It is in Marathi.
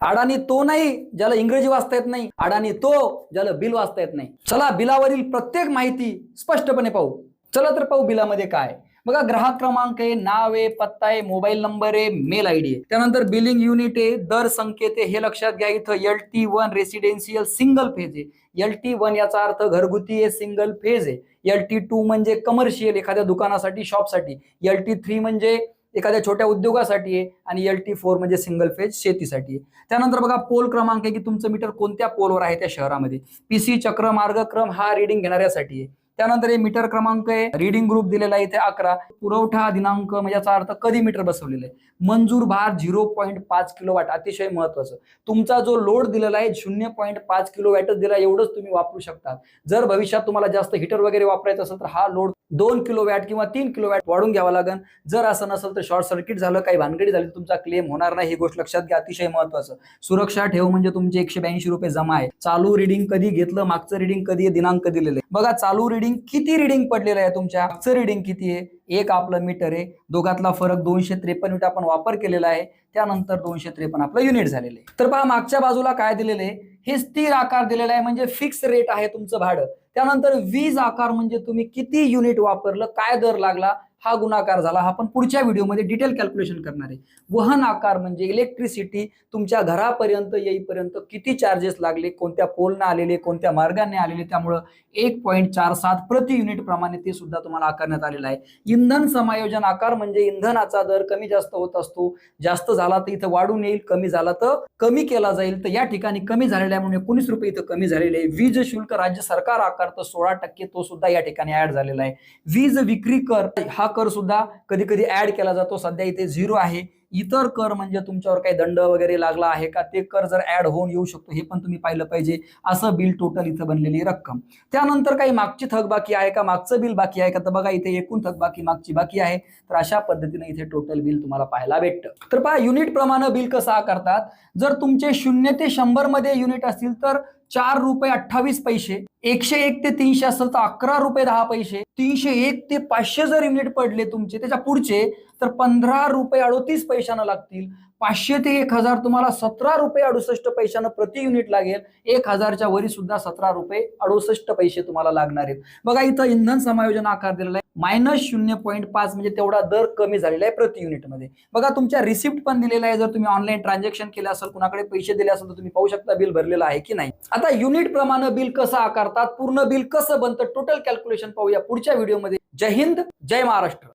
अडाणी तो नाही ज्याला इंग्रजी वाचता येत नाही. अडाणी तो ज्याला बिल वाचता येत नाही. चला बिलावरील प्रत्येक माहिती स्पष्टपणे पाहू. चला तर पाहू बिलामध्ये काय. बघा ग्राहक क्रमांक आहे नाव आहे पत्ता आहे मोबाईल नंबर आहे मेल आयडी आहे. त्यानंतर बिलिंग युनिट आहे दर संकेत आहे हे लक्षात घ्या. इथं L T one residential single phase आहे. एल टी वन याचा अर्थ घरगुती आहे सिंगल फेज आहे. एल टी टू म्हणजे कमर्शियल एखाद्या दुकानासाठी शॉपसाठी. एल टी थ्री म्हणजे एखाद्या छोट्या उद्योगासाठी आहे आणि एल टी फोर म्हणजे सिंगल फेज शेतीसाठी आहे. त्यानंतर बघा पोल क्रमांक आहे की तुमचं मीटर कोणत्या पोलवर आहे त्या शहरामध्ये? पीसी चक्र मार्गक्रम हा रिडिंग घेणाऱ्यासाठी आहे. त्यानंतर हे मीटर क्रमांक आहे. रिडिंग ग्रुप दिलेला आहे इथे अकरा. पुरवठा दिनांक म्हणजे याचा अर्थ कधी मीटर बसवलेलं आहे. मंजूर भार झिरो पॉईंट पाच किलो वॅट अतिशय महत्वाचं. तुमचा जो लोड दिलेला आहे शून्य पॉईंट पाच किलो वॅटच दिला एवढंच तुम्ही वापरू शकता जर भविष्यात तुम्हाला जास्त हिटर वगैरे वापरायचं असेल तर हा लोड दोन किलो वॅट किंवा तीन किलो वॅट वाढून घ्यावा लागेल. जर असं नसेल तर शॉर्ट सर्किट झालं काही भानगडी झाली तुमचा क्लेम होणार नाही. ही गोष्ट लक्षात घ्या अतिशय महत्वाचं. सुरक्षा ठेव म्हणजे तुमचे एकशे ब्याऐंशी रुपये जमा आहे. चालू रिडिंग कधी घेतलं मागचं रिडिंग कधी दिनांक दिलेलं आहे. बघा चालू रिडिंग किती रिडिंग पडलेलं आहे तुमच्या? मागचं रिडिंग किती आहे? एक आपलं मीटर आहे. दोघातला फरक दोनशे त्रेपन्न युनिट आपण वापर केलेला आहे. त्यानंतर दोनशे त्रेपन्न आपलं युनिट झालेलं आहे. तर पहा मागच्या बाजूला काय दिलेलं आहे? हे स्थिर आकार दिलेला आहे म्हणजे फिक्स रेट आहे तुमचं भाडं. त्यानंतर वीज आकार म्हणजे तुम्ही किती युनिट वापरलं? काय दर लागला? हा गुणाकार झाला हा आपण पुढच्या व्हिडिओमध्ये डिटेल कॅल्क्युलेशन करणार आहे. वहन आकार म्हणजे इलेक्ट्रिसिटी तुमच्या घरापर्यंत येईपर्यंत किती चार्जेस लागले कोणत्या पोलनं आलेले कोणत्या मार्गाने आलेले त्यामुळं एक पॉईंट चार सात प्रति युनिट प्रमाणे ते सुद्धा तुम्हाला आकारण्यात आलेलं आहे. इंधन समायोजन आकार म्हणजे इंधनाचा दर कमी जास्त होत असतो. जास्त झाला तर इथं वाढून येईल कमी झाला तर कमी केला जाईल. तर या ठिकाणी कमी झालेल्या म्हणून एकोणीस रुपये इथं कमी झालेले आहे. वीज शुल्क राज्य सरकार आकारतं सोळा टक्के तो सुद्धा या ठिकाणी ऍड झालेला आहे. वीज विक्री कर हा कर सुद्धा कधी कधी ऍड केला जातो. सध्या इथे झिरो आहे. इतर कर म्हणजे तुमच्यावर काही दंड वगैरे लागला आहे का? ते कर जर ऍड होऊन येऊ शकतो हे पण तुम्ही पाहिलं पाहिजे. असं बिल टोटल इथं बनलेली रक्कम. त्यानंतर काही मागची थकबाकी आहे का? मागचं बिल बाकी आहे का? तर बघा इथे एकूण थकबाकी मागची बाकी आहे. तर अशा पद्धतीने इथे टोटल बिल तुम्हाला पाहायला भेटतं. तर पहा युनिट प्रमाणे बिल कसं करतात जर तुमचे शून्य ते शंभरमध्ये युनिट असतील तर चार रुपये अठ्ठावीस पैसे एकशे एक ते तीनशे असेल तर अकरा रुपये दहा पैसे तीनशे एक ते पाचशे जर युनिट पडले तुमचे त्याच्या पुढचे तर पंधरा रुपये अडोतीस पैशानं लागतील. पाचशे ते एक हजार तुम्हाला सतरा रुपये अडुसष्ट पैशानं प्रति युनिट लागेल. एक हजारच्या वरी सुद्धा सतरा रुपये अडुसष्ट पैसे तुम्हाला लागणार आहेत. बघा इथं इंधन समायोजन आकार दिलेला आहे. मायनस शून्य पॉईंट पाच म्हणजे तेवढा दर कमी झालेला आहे प्रति युनिटमध्ये. बघा तुमच्या रिसिप्ट पण दिलेला आहे. जर तुम्ही ऑनलाईन ट्रान्झॅक्शन केलं असेल कुणाकडे पैसे दिले असेल तर तुम्ही पाहू शकता बिल भरलेलं आहे की नाही. आता युनिट प्रमाणे बिल कसं आकारतात पूर्ण बिल कसं बनतं टोटल कॅल्क्युलेशन पाहूया पुढच्या व्हिडिओमध्ये जय हिंद जय महाराष्ट्र.